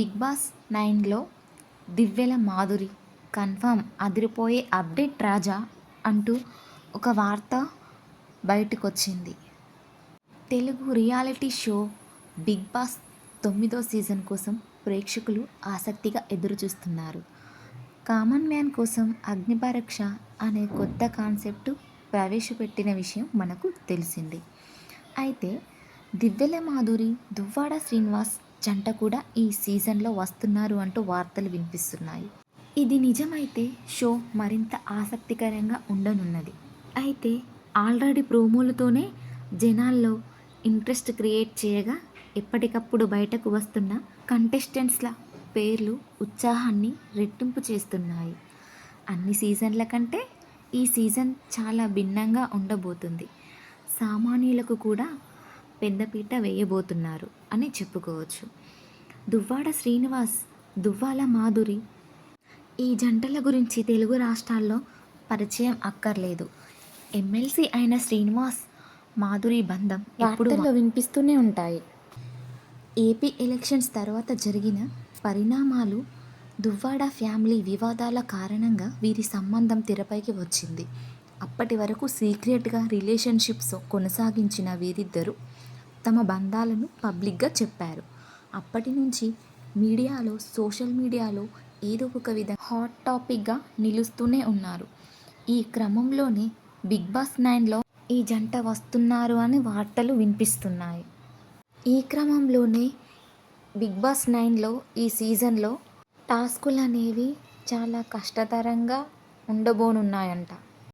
Big Boss నైన్లో దివ్యల Madhuri confirm అదిరిపోయే అప్డేట్ రాజా అంటూ ఒక వార్త బయటకొచ్చింది. Telugu reality show Big Boss తొమ్మిదో సీజన్ కోసం ప్రేక్షకులు ఆసక్తిగా ఎదురుచూస్తున్నారు. కామన్ మ్యాన్ కోసం అగ్నిపరీక్ష అనే కొత్త కాన్సెప్ట్ ప్రవేశపెట్టిన విషయం మనకు తెలిసింది. అయితే దివ్యల మాధురి దువ్వాడ శ్రీనివాస్ జంట కూడా ఈ సీజన్లో వస్తున్నారు అంటూ వార్తలు వినిపిస్తున్నాయి. ఇది నిజమైతే షో మరింత ఆసక్తికరంగా ఉండనున్నది. అయితే ఆల్రెడీ ప్రోమోలతోనే జనాల్లో ఇంట్రెస్ట్ క్రియేట్ చేయగా ఎప్పటికప్పుడు బయటకు వస్తున్న కంటెస్టెంట్స్ల పేర్లు ఉత్సాహాన్ని రెట్టింపు చేస్తున్నాయి. అన్ని సీజన్ల కంటే ఈ సీజన్ చాలా భిన్నంగా ఉండబోతుంది. సామాన్యులకు కూడా పెద్దపీట వేయబోతున్నారు అని చెప్పుకోవచ్చు. దువ్వాడ శ్రీనివాస్ దువ్వాల మాధురి. ఈ జంటల గురించి తెలుగు రాష్ట్రాల్లో పరిచయం అక్కర్లేదు. ఎమ్మెల్సీ అయిన శ్రీనివాస్ మాధురి బంధం ఎప్పుడు వినిపిస్తూనే ఉంటాయి. ఏపీ ఎలక్షన్స్ తర్వాత జరిగిన పరిణామాలు దువ్వాడ ఫ్యామిలీ వివాదాల కారణంగా వీరి సంబంధం తెరపైకి వచ్చింది. అప్పటి వరకు సీక్రెట్గా రిలేషన్షిప్స్ కొనసాగించిన వీరిద్దరూ తమ బంధాలను పబ్లిక్గా చెప్పారు. అప్పటి నుంచి మీడియాలో సోషల్ మీడియాలో ఏదో ఒక విధంగా హాట్ టాపిక్గా నిలుస్తూనే ఉన్నారు. ఈ క్రమంలోనే బిగ్ బాస్ నైన్లో ఈ జంట వస్తున్నారు అని వార్తలు వినిపిస్తున్నాయి. ఈ క్రమంలోనే బిగ్ బాస్ నైన్లో ఈ సీజన్లో టాస్కులు అనేవి చాలా కష్టతరంగా ఉండబోనున్నాయంట.